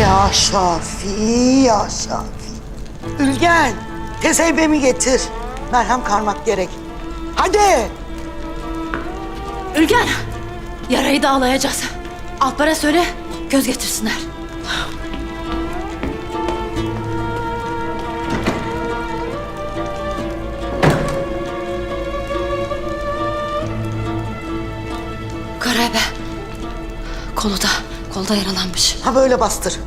Ya Şafi, ya Şafi. Ülgen, tezeybemi getir. Merhem karmak gerek. Hadi. Ülgen, yarayı da alayacağız. Alpar'a söyle, göz getirsinler. Karebe, kolu da, kolda yaralanmış. Ha böyle bastır.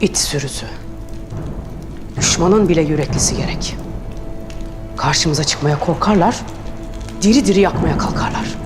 İt sürüsü. Düşmanın bile yüreklisi gerek. Karşımıza çıkmaya korkarlar, diri diri yakmaya kalkarlar.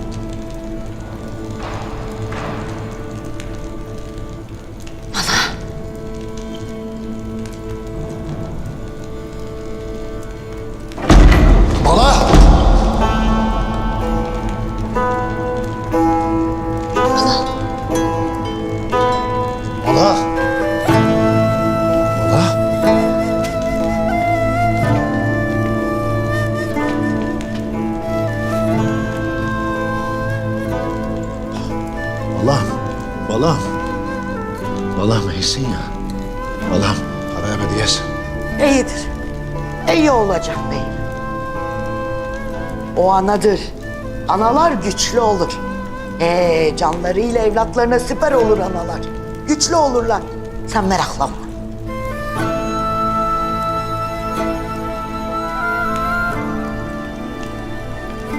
Balam. Balam iyisin ya. Balam, araya bir diyesin. İyidir. İyi olacak beyim. O anadır. Analar güçlü olur. Ee, canlarıyla evlatlarına siper olur analar. Güçlü olurlar. Sen meraklanma.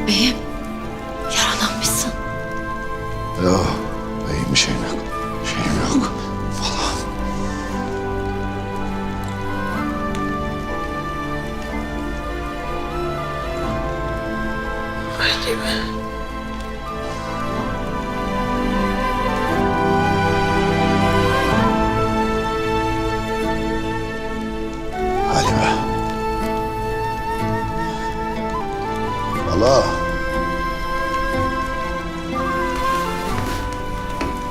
Beyim, Halime. Allah.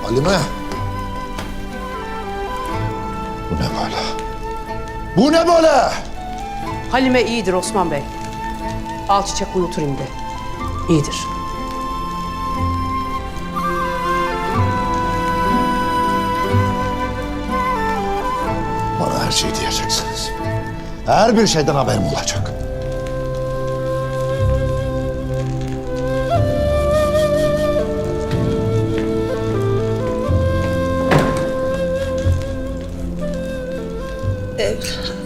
Halime. Bu ne böyle? Bu ne böyle? Halime iyidir Osman Bey. Al çiçek uyutur indi iyidir. Bana her şeyi diyeceksiniz. Her bir şeyden haberim olacak. Evlat.